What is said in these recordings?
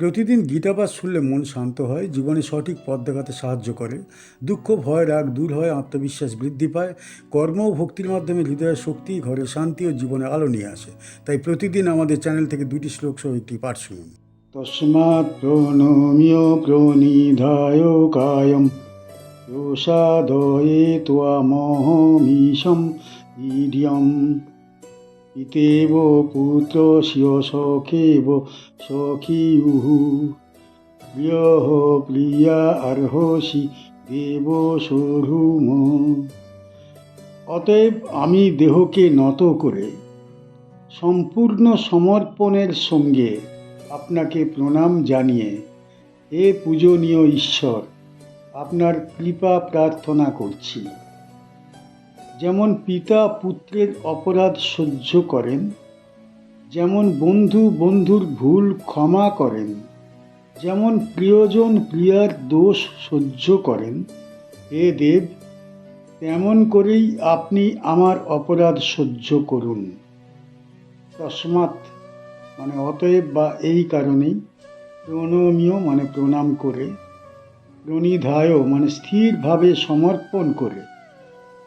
প্রতিদিন গীতাপাঠ শুনলে মন শান্ত হয়, জীবনে সঠিক পথ দেখাতে সাহায্য করে। দুঃখ, ভয়, রাগ দূর হয়, আত্মবিশ্বাস বৃদ্ধি পায়। কর্ম ও ভক্তির মাধ্যমে হৃদয়ের শক্তি, ঘরে শান্তি ও জীবনে আলো নিয়ে আসে। তাই প্রতিদিন আমাদের চ্যানেল থেকে দুটি শ্লোক সহ একটি পাঠ শুনুন। তস্মাৎ প্রণম্য প্রণিধায় কায়ম। প্রসাদয়ে ত্বমহমীশম ঈর্যম পিতেব পুত্রস্য সখেব সখীয়ুঃ প্রিয়ঃ প্রিয়া অর্হসি দেব সরুম। অতএব আমি দেহকে নত করে সম্পূর্ণ সমর্পণের সঙ্গে আপনাকে প্রণাম জানিয়ে হে পূজনীয় ঈশ্বর, আপনার কৃপা প্রার্থনা করছি। যেমন পিতা পুত্রের অপরাধ সহ্য করেন, যেমন বন্ধু বন্ধুর ভুল ক্ষমা করেন, যেমন প্রিয়জন প্রিয়ার দোষ সহ্য করেন, হে দেব, তেমন করেই আপনি আমার অপরাধ সহ্য করুন। তসমাৎ মানে অতএব বা এই কারণেই প্রণমীয় মানে প্রণাম করে প্রণিধায় মানে স্থিরভাবে সমর্পণ করে।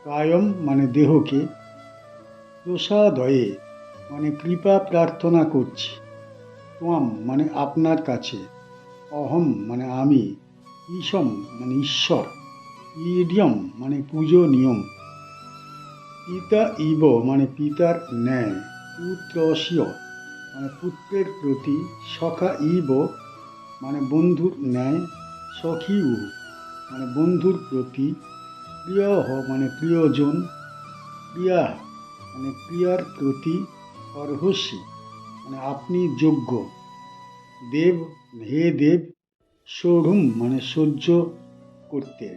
কায়ম মানে দেহকে, প্রসাদয়ে মানে কৃপা প্রার্থনা করছি। তোয়াম মানে আপনার কাছে, অহম মানে আমি, ঈশম মানে ঈশ্বর, ইডিয়ম মানে পুজো নিয়ম পিতা ইব মানে পিতার ন্যায় পুত্রস্য মানে পুত্রের প্রতি সখা ইব মানে বন্ধুর ন্যায় সখী উ মানে বন্ধুর প্রতি প্রিয় মানে প্রিয়জন। প্রিয়া মানে প্রিয়ার প্রতি অর্হসী মানে আপনি যোগ্য। দেব, হে দেব সরুম মানে সহ্য করতে।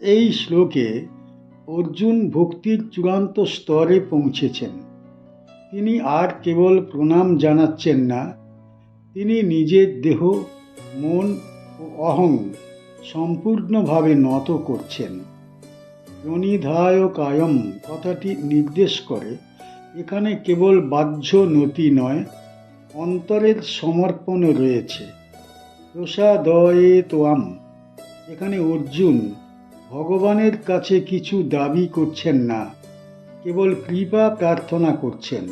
এই শ্লোকে অর্জুন ভক্তির চূড়ান্ত স্তরে পৌঁছেছেন। তিনি আর কেবল প্রণাম জানাচ্ছেন না, তিনি নিজের দেহ, মন ও অহং সম্পূর্ণভাবে নত করছেন। প্রণিধায় কায়ম কথাটি নির্দেশ করে, এখানে কেবল বাহ্য নতি নয়, অন্তরের সমর্পণ রয়েছে। প্রসাদয়ে তোয়াম এখানে অর্জুন ভগবানের কাছে কিছু দাবি করছেন না, কেবল কৃপা প্রার্থনা করছেন,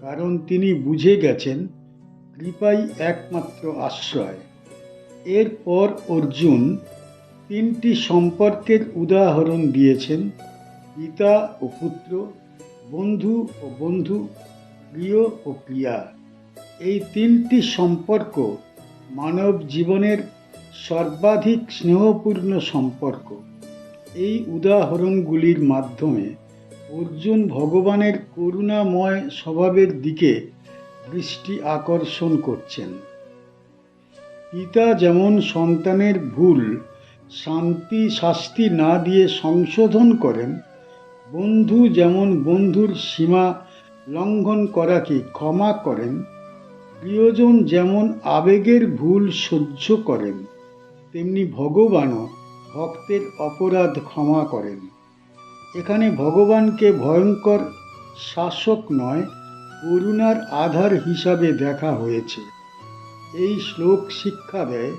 কারণ তিনি বুঝে গেছেন কৃপাই একমাত্র আশ্রয়। এরপর অর্জুন তিনটি সম্পর্কের উদাহরণ দিয়েছেন। পিতা ও পুত্র, বন্ধু ও বন্ধু, প্রিয় ও প্রিয়া। এই তিনটি সম্পর্ক মানব জীবনের সর্বাধিক স্নেহপূর্ণ সম্পর্ক। এই উদাহরণগুলির মাধ্যমে অর্জুন ভগবানের করুণাময় স্বভাবের দিকে দৃষ্টি আকর্ষণ করছেন। পিতা যেমন সন্তানের ভুল, শান্তি শাস্তি না দিয়ে সংশোধন করেন, বন্ধু যেমন বন্ধুর সীমা লঙ্ঘন করাকে ক্ষমা করেন, প্রিয়জন যেমন আবেগের ভুল সহ্য করেন, তেমনি ভগবানও ভক্তের অপরাধ ক্ষমা করেন। এখানে ভগবানকে ভয়ঙ্কর শাসক নয়, করুণার আধার হিসাবে দেখা হয়েছে। এই শ্লোক শিক্ষা দেয়,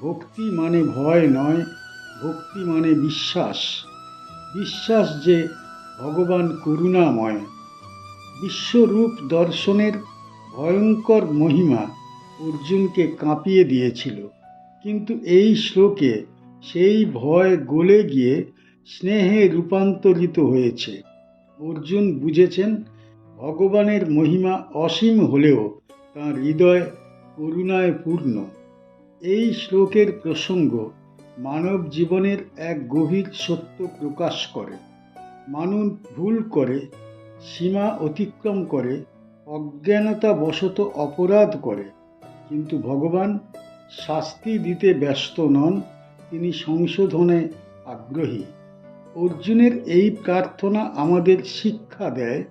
ভক্তি মানে ভয় নয়, ভক্তি মানে বিশ্বাস। বিশ্বাস যে ভগবান করুণাময়। বিশ্বরূপ দর্শনের ভয়ঙ্কর মহিমা অর্জুনকে কাঁপিয়ে দিয়েছিল। কিন্তু এই শ্লোকে সেই ভয় গলে গিয়ে স্নেহে রূপান্তরিত হয়েছে। অর্জুন বুঝেছেন, ভগবানের মহিমা অসীম হলেও তাঁর হৃদয় করুণায় পূর্ণ এই শ্লোকের প্রসঙ্গ মানব জীবনের এক গভীর সত্য প্রকাশ করে। মানুষ ভুল করে, সীমা অতিক্রম করে অজ্ঞানতা বশত অপরাধ করে। কিন্তু ভগবান শাস্তি দিতে ব্যস্ত নন, তিনি সংশোধনে আগ্রহী। অর্জুনের এই প্রার্থনা আমাদের শিক্ষা দেয়,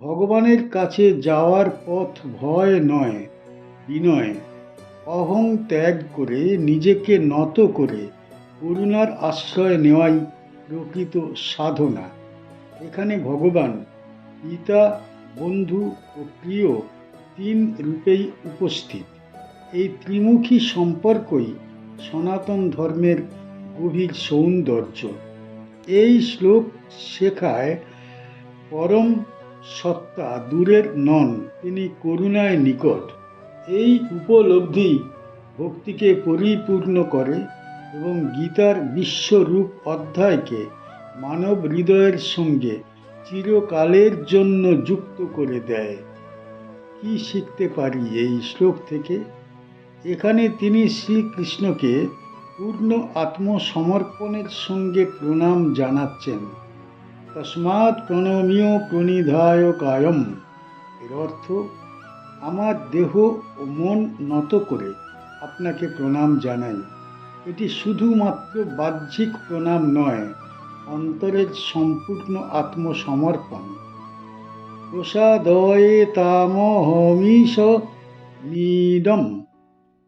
ভগবানের কাছে যাওয়ার পথ ভয় নয়। বিনয় অহং ত্যাগ করে নিজেকে নত করে করুণার আশ্রয় নেওয়াই প্রকৃত সাধনা। এখানে ভগবান পিতা, বন্ধু ও প্রিয় তিন রূপেই উপস্থিত। এই ত্রিমুখী সম্পর্কই সনাতন ধর্মের গভীর সৌন্দর্য। এই শ্লোক শেখায় পরম সত্তা দূরের নন, তিনি করুণায় নিকট। এই উপলব্ধি ভক্তিকে পরিপূর্ণ করে এবং গীতার বিশ্বরূপ অধ্যায়কে মানব হৃদয়ের সঙ্গে চিরকালের জন্য যুক্ত করে দেয়। কি শিখতে পারি এই শ্লোক থেকে? এখানে তিনি শ্রীকৃষ্ণকে পূর্ণ আত্মসমর্পণের সঙ্গে প্রণাম জানাচ্ছেন। তস্মাৎ প্রণমীয় প্রণিধায় কায়ম এর অর্থ আমার দেহ ও মন নত করে আপনাকে প্রণাম জানাই। এটি শুধুমাত্র বাহ্যিক প্রণাম নয়, অন্তরের সম্পূর্ণ আত্মসমর্পণ। প্রসাদয়ে তামহমিষ নিদম।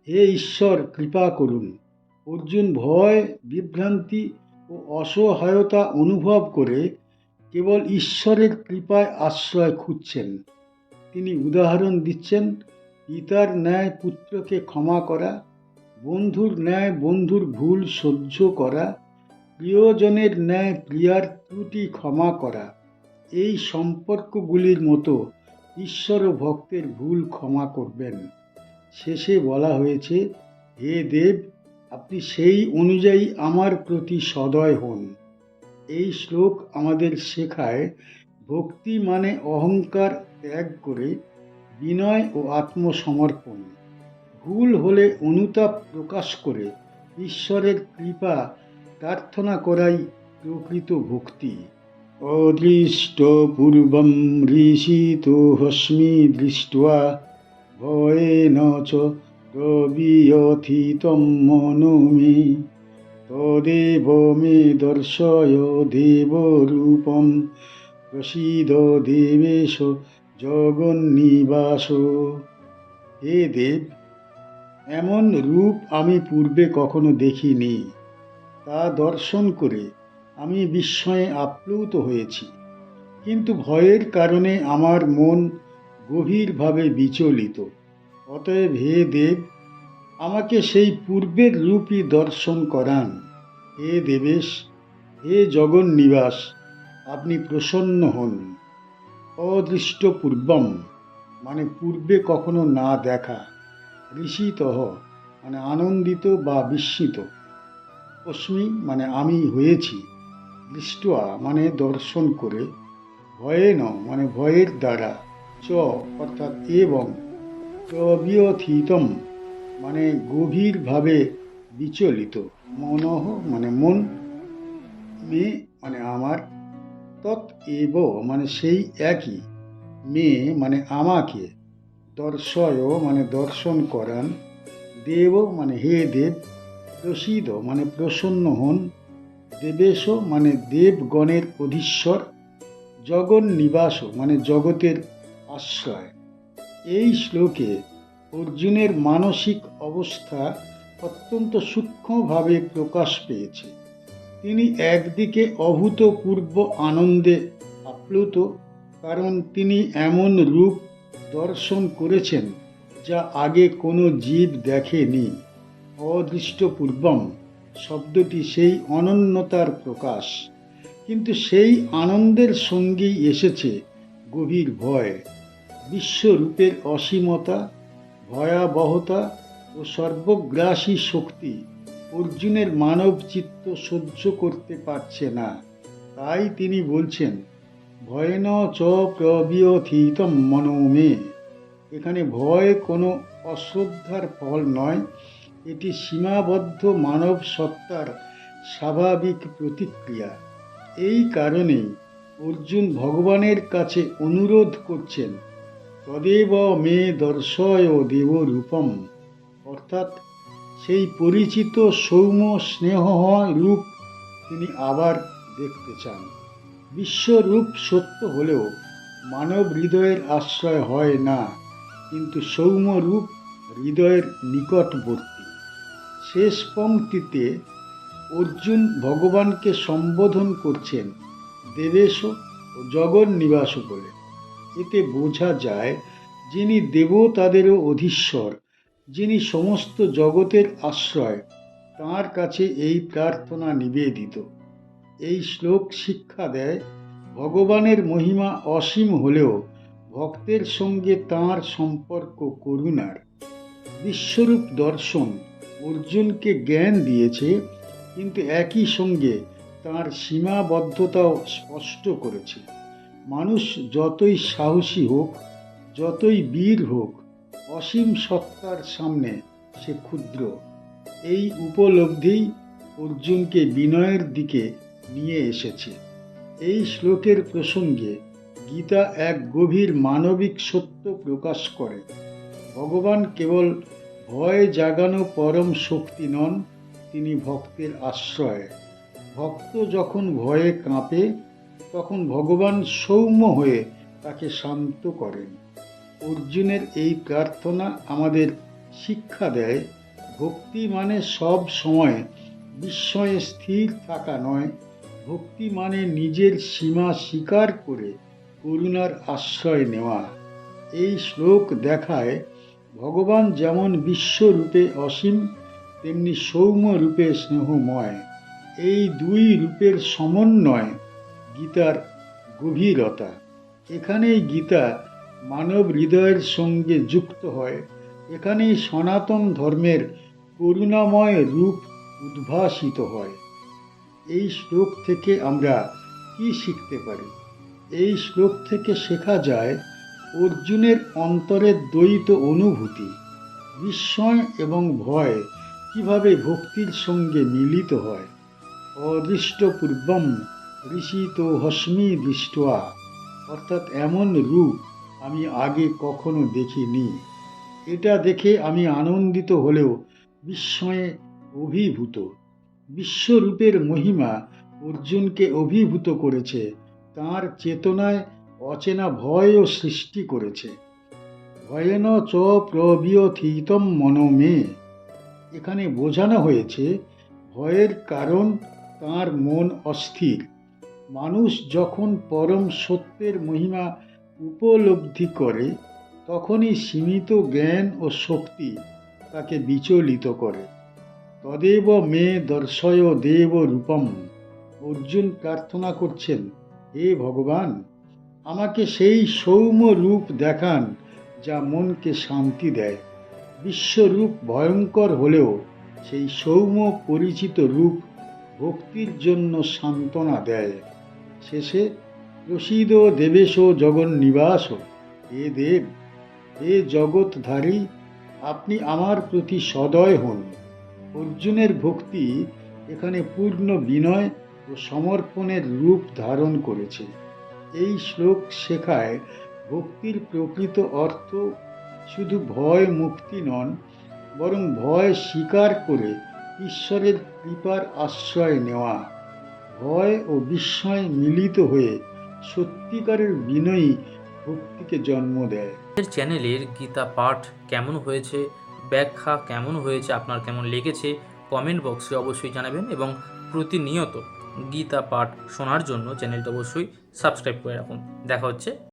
হে ঈশ্বর, কৃপা করুন। অর্জুন ভয়, বিভ্রান্তি ও অসহায়তা অনুভব করে কেবল ঈশ্বরের কৃপায় আশ্রয় খুঁজছেন। তিনি উদাহরণ দিচ্ছেন, পিতার ন্যায় পুত্রকে ক্ষমা করা, বন্ধুর ন্যায় বন্ধুর ভুল সহ্য করা, প্রিয়জনের ন্যায় প্রিয়ার ত্রুটি ক্ষমা করা, এই সম্পর্কগুলির মতো ঈশ্বর ও ভক্তের ভুল ক্ষমা করবেন। শেষে বলা হয়েছে, হে দেব, আপনি সেই অনুযায়ী আমার প্রতি সদয় হন। এই শ্লোক আমাদের শেখায়, ভক্তি মানে অহংকার ত্যাগ করে বিনয় ও আত্মসমর্পণ। ভুল হলে অনুতাপ প্রকাশ করে ঈশ্বরের কৃপা প্রার্থনা করাই প্রকৃত ভক্তি। অদৃষ্টপূর্বম ঋষিত হস্মি দৃষ্টা, ভয়ে চ প্রবিয়থিতম মনোমি। তদেব মে দর্শয় দেবরূপম প্রসিদ দেবেশ জগন্নিবাস। হে দেব, এমন রূপ আমি পূর্বে কখনো দেখিনি। তা দর্শন করে আমি বিস্ময়ে আপ্লুত হয়েছি। কিন্তু ভয়ের কারণে আমার মন গভীরভাবে বিচলিত। অতএব হে দেব, আমাকে সেই পূর্বের রূপই দর্শন করান। হে দেবেশ, হে জগন্নিবাস, আপনি প্রসন্ন হন। অদৃষ্ট পূর্বম মানে পূর্বে কখনো না দেখা, ঋষিতহ মানে আনন্দিত বা বিস্মিত। অস্মি মানে আমি হয়েছি, দৃষ্টয়া মানে দর্শন করে, ভয়ে ন মানে ভয়ের দ্বারা, চ, অর্থাৎ এবং প্রবিয়থিতম মানে গভীরভাবে বিচলিত মনহ মানে মন, মে মানে আমার তৎ এব মানে সেই একই। মে মানে আমাকে, দর্শয় মানে দর্শন করান। দেব মানে হে দেব, প্রসিদ মানে প্রসন্ন হন। দেবেশ মানে দেবগণের অধীশ্বর, জগন নিবাস মানে জগতের আশ্রয়। এই শ্লোকে অর্জুনের মানসিক অবস্থা অত্যন্ত সূক্ষ্মভাবে প্রকাশ পেয়েছে। তিনি একদিকে অভূতপূর্ব আনন্দে আপ্লুত, কারণ তিনি এমন রূপ দর্শন করেছেন যা আগে কোনো জীব দেখেনি। অদৃষ্টপূর্বম শব্দটি সেই অনন্যতার প্রকাশ। কিন্তু সেই আনন্দের সঙ্গেই এসেছে গভীর ভয়, বিশ্বরূপের অসীমতা, ভয়াবহতা ও সর্বগ্রাসী শক্তি। অর্জুনের মানব চিত্ত সহ্য করতে পারছে না। তাই তিনি বলছেন ভয়েন চ প্রবিয়থিতম মনোমে এখানে ভয় কোনো অশ্রদ্ধার ফল নয়, এটি সীমাবদ্ধ মানব সত্তার স্বাভাবিক প্রতিক্রিয়া। এই কারণেই অর্জুন ভগবানের কাছে অনুরোধ করছেন, তদেব মে দর্শয় দেবরূপম অর্থাৎ সেই পরিচিত সৌম্য স্নেহ রূপ তিনি আবার দেখতে চান। বিশ্বরূপ সত্য হলেও মানব হৃদয়ের আশ্রয় হয় না, কিন্তু সৌম্য রূপ হৃদয়ের নিকটবর্তী। শেষ পংক্তিতে অর্জুন ভগবানকে সম্বোধন করছেন, দেবেশ ও জগন্নিবাস বলে। এতে বোঝা যায়, যিনি দেবতাদেরও অধীশ্বর যিনি সমস্ত জগতের আশ্রয়, তাঁর কাছে এই প্রার্থনা নিবেদিত। এই শ্লোক শিক্ষা দেয়, ভগবানের মহিমা অসীম হলেও ভক্তের সঙ্গে তাঁর সম্পর্ক করুণার। বিশ্বরূপ দর্শন অর্জুনকে জ্ঞান দিয়েছে, কিন্তু একই সঙ্গে তাঁর সীমাবদ্ধতাও স্পষ্ট করেছে। মানুষ যতই সাহসী হোক, যতই বীর হোক অসীম সত্তার সামনে সে ক্ষুদ্র। এই উপলব্ধিই অর্জুনকে বিনয়ের দিকে নিয়ে এসেছে। এই শ্লোকের প্রসঙ্গে গীতা এক গভীর মানবিক সত্য প্রকাশ করে। ভগবান কেবল ভয় জাগানো পরম শক্তি নন, তিনি ভক্তের আশ্রয়। ভক্ত যখন ভয়ে কাঁপে, তখন ভগবান সৌম্য হয়ে তাকে শান্ত করেন। অর্জুনের এই প্রার্থনা আমাদের শিক্ষা দেয়। ভক্তি মানে সব সময় বিস্ময়ে স্থির থাকা নয়। ভক্তি মানে নিজের সীমা স্বীকার করে করুণার আশ্রয় নেওয়া। এই শ্লোক দেখায় ভগবান যেমন বিশ্বরূপে অসীম, তেমনি সৌম্য রূপে স্নেহময়। এই দুই রূপের সমন্বয় গীতার গভীরতা। এখানেই গীতা মানব হৃদয়ের সঙ্গে যুক্ত হয়। এখানেই সনাতন ধর্মের করুণাময় রূপ উদ্ভাসিত হয়। এই শ্লোক থেকে আমরা কি শিখতে পারি? এই শ্লোক থেকে শেখা যায়, অর্জুনের অন্তরের দ্বৈত অনুভূতি, বিস্ময় এবং ভয় কীভাবে ভক্তির সঙ্গে মিলিত হয়। অদৃষ্টপূর্বম ঋষিত হস্মি দৃষ্টয়া অর্থাৎ এমন রূপ আমি আগে কখনো দেখিনি। এটা দেখে আমি আনন্দিত হলেও বিস্ময়ে অভিভূত। বিশ্বরূপের মহিমা অর্জুনকে অভিভূত করেছে, তার চেতনায় অচেনা ভয়ও সৃষ্টি করেছে। ভয়েন চ প্রবিয়থিতম মনমে এখানে বোঝানো হয়েছে, ভয়ের কারণ তার মন অস্থির। মানুষ যখন পরম সত্যের মহিমা উপলব্ধি করে, তখনই সীমিত জ্ঞান ও শক্তি তাকে বিচলিত করে। তদেব মে দর্শয় দেব রূপম। অর্জুন প্রার্থনা করছেন, হে ভগবান, আমাকে সেই সৌম্য রূপ দেখান যা মনকে শান্তি দেয়। বিশ্বরূপ ভয়ঙ্কর হলেও সেই সৌম্য পরিচিত রূপ ভক্তির জন্য সান্ত্বনা দেয়। শেষে প্রসিদ দেবেশ জগন্নিবাস হে দেব, হে জগৎধারী, আপনি আমার প্রতি সদয় হন। অর্জুনের ভক্তি এখানে পূর্ণ বিনয় ও সমর্পণের রূপ ধারণ করেছে। এই শ্লোক শেখায় ভক্তির প্রকৃত অর্থ শুধু ভয় মুক্তি নন, বরং ভয় স্বীকার করে ঈশ্বরের কৃপার আশ্রয় নেওয়া। ভয় ও বিস্ময় মিলিত হয়ে সত্যিকারের বিনয়ী ভক্তিকে জন্ম দেয়। আমাদের চ্যানেলের গীতা পাঠ কেমন হয়েছে, ব্যাখ্যা কেমন হয়েছে, আপনার কেমন লেগেছে কমেন্ট বক্সে অবশ্যই জানাবেন এবং প্রতিনিয়ত গীতা পাঠ শোনার জন্য চ্যানেলটা অবশ্যই সাবস্ক্রাইব করে রাখুন। দেখা হচ্ছে